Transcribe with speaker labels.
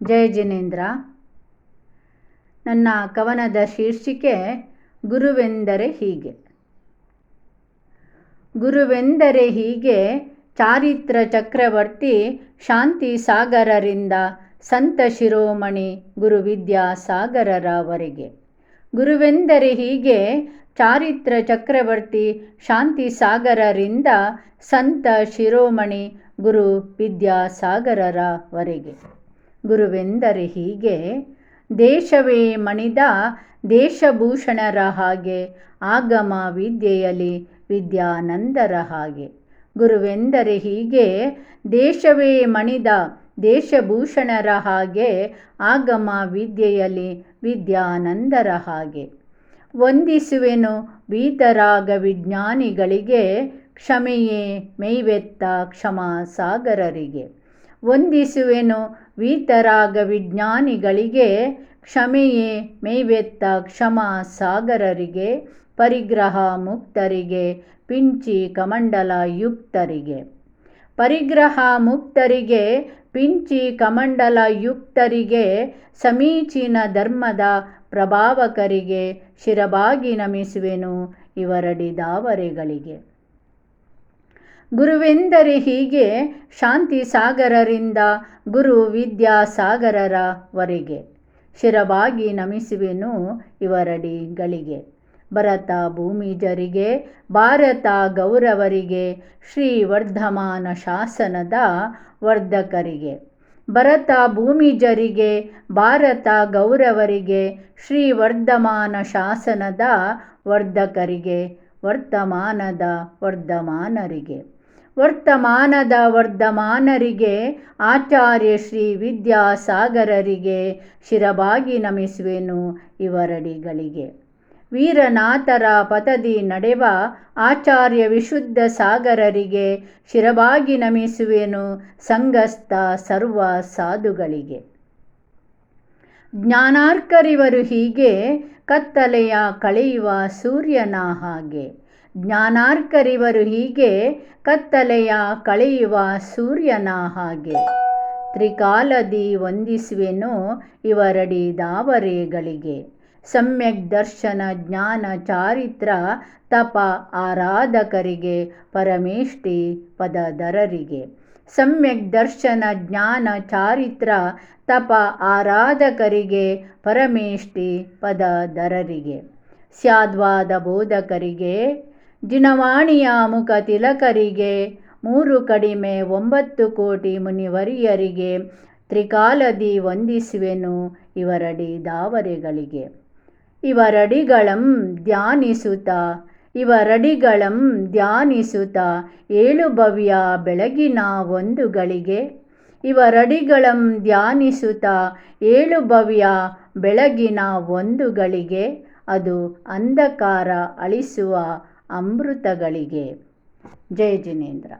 Speaker 1: ಜಯ ಜಿನೇಂದ್ರ. ನನ್ನ ಕವನದ ಶೀರ್ಷಿಕೆ, ಗುರುವೆಂದರೆ ಹೀಗೆ. ಗುರುವೆಂದರೆ ಹೀಗೆ, ಚಾರಿತ್ರ ಚಕ್ರವರ್ತಿ ಶಾಂತಿ ಸಾಗರರಿಂದ ಸಂತ ಶಿರೋಮಣಿ ಗುರುವಿದ್ಯಾಸಾಗರರವರೆಗೆ ಗುರುವೆಂದರೆ ಹೀಗೆ, ಚಾರಿತ್ರ ಚಕ್ರವರ್ತಿ ಶಾಂತಿ ಸಾಗರರಿಂದ ಸಂತ ಶಿರೋಮಣಿ ಗುರು ವಿದ್ಯಾಸಾಗರರವರೆಗೆ ಗುರುವೆಂದರೆ ಹೀಗೆ, ದೇಶವೇ ಮಣಿದ ದೇಶಭೂಷಣರ ಹಾಗೆ, ಆಗಮ ವಿದ್ಯೆಯಲ್ಲಿ ವಿದ್ಯಾನಂದರ ಹಾಗೆ. ಗುರುವೆಂದರೆ ಹೀಗೆ, ದೇಶವೇ ಮಣಿದ ದೇಶಭೂಷಣರ ಹಾಗೆ, ಆಗಮ ವಿದ್ಯೆಯಲ್ಲಿ ವಿದ್ಯಾನಂದರ ಹಾಗೆ. ವಂದಿಸುವೆನು ವೀತರಾಗ ವಿಜ್ಞಾನಿಗಳಿಗೆ, ಕ್ಷಮೆಯೇ ಮೈವೆತ್ತ ಕ್ಷಮಾ ಸಾಗರರಿಗೆ ವಂದಿಸುವೆನು. ವೀತರಾಗ ವಿಜ್ಞಾನಿಗಳಿಗೆ ಕ್ಷಮೆಯೇ, ಮೈವೆತ್ತ ಕ್ಷಮಾ ಸಾಗರರಿಗೆ, ಪರಿಗ್ರಹ ಮುಕ್ತರಿಗೆ, ಪಿಂಚಿ ಕಮಂಡಲ ಯುಕ್ತರಿಗೆ. ಪರಿಗ್ರಹ ಮುಕ್ತರಿಗೆ, ಪಿಂಚಿ ಕಮಂಡಲ ಯುಕ್ತರಿಗೆ, ಸಮೀಚೀನ ಧರ್ಮದ ಪ್ರಭಾವಕರಿಗೆ ಶಿರಬಾಗಿ ನಮಿಸುವೆನು ಇವರಡಿದಾವರೆಗಳಿಗೆ ಗುರುವೆಂದರೆ ಹೀಗೆ ಶಾಂತಿ ಸಾಗರರಿಂದ ಗುರು ವಿದ್ಯಾಸಾಗರರವರೆಗೆ ಶಿರವಾಗಿ ನಮಿಸುವೆನು ಇವರಡಿಗಳಿಗೆ ಭರತ ಭೂಮಿಜರಿಗೆ ಭಾರತ ಗೌರವರಿಗೆ, ಶ್ರೀ ವರ್ಧಮಾನ ಶಾಸನದ ವರ್ಧಕರಿಗೆ. ಭರತ ಭೂಮಿಜರಿಗೆ ಭಾರತ ಗೌರವರಿಗೆ, ಶ್ರೀ ವರ್ಧಮಾನ ಶಾಸನದ ವರ್ಧಕರಿಗೆ, ವರ್ತಮಾನದ ವರ್ಧಮಾನರಿಗೆ. ವರ್ತಮಾನದ ವರ್ಧಮಾನರಿಗೆ, ಆಚಾರ್ಯ ಶ್ರೀ ವಿದ್ಯಾಸಾಗರರಿಗೆ ಶಿರಬಾಗಿ ನಮಿಸುವೆನು ಇವರಡಿಗಳಿಗೆ. ವೀರನಾಥರ ಪತದಿ ನಡೆವ ಆಚಾರ್ಯ ವಿಶುದ್ಧ ಸಾಗರರಿಗೆ ಶಿರಬಾಗಿ ನಮಿಸುವೆನು ಸಂಗಸ್ಥ ಸರ್ವ ಸಾಧುಗಳಿಗೆ. ಜ್ಞಾನಾರ್ಕರಿವರು ಹೀಗೆ ಕತ್ತಲೆಯ ಕಳೆಯುವ ಸೂರ್ಯನ ಹಾಗೆ. ಜ್ಞಾನಾರ್ಕರಿವರು ಹೀಗೆ ಕತ್ತಲೆಯ ಕಳೆಯುವ ಸೂರ್ಯನ ಹಾಗೆ. ತ್ರಿಕಾಲದಿ ವಂದಿಸುವೆನು ಇವರಡಿ ದಾವರೆಗಳಿಗೆ. ಸಮ್ಯಕ್ ದರ್ಶನ ಜ್ಞಾನ ಚಾರಿತ್ರ ತಪ ಆರಾಧಕರಿಗೆ ಪರಮೇಷ್ಠಿ ಪದದರರಿಗೆ. ಸಮ್ಯಕ್ ದರ್ಶನ ಜ್ಞಾನ ಚಾರಿತ್ರ ತಪ ಆರಾಧಕರಿಗೆ ಪರಮೇಷ್ಠಿ ಪದದರರಿಗೆ. ಸ್ಯಾದ್ವಾದ ಬೋಧಕರಿಗೆ ಜಿನವಾಣಿಯ ಮುಖ ತಿಲಕರಿಗೆ, ಮೂರು ಕಡಿಮೆ ಒಂಬತ್ತು ಕೋಟಿ ಮುನಿವರಿಯರಿಗೆ ತ್ರಿಕಾಲದಿ ವಂದಿಸುವೆನು ಇವರಡಿ ದಾವರೆಗಳಿಗೆ. ಇವರಡಿಗಳಂ ಧ್ಯಾನಿಸುತ್ತ ಇವರಡಿಗಳಂ ಧ್ಯಾನಿಸುತ್ತ ಏಳು ಭವ್ಯ ಬೆಳಗಿನ ಒಂದುಗಳಿಗೆ. ಇವರಡಿಗಳಂ ಧ್ಯಾನಿಸುತ್ತ ಏಳು ಭವ್ಯ ಬೆಳಗಿನ ಒಂದುಗಳಿಗೆ. ಅದು ಅಂಧಕಾರ ಅಳಿಸುವ ಅಮೃತಗಳಿಗೆ. ಜಯ ಜಿನೇಂದ್ರ.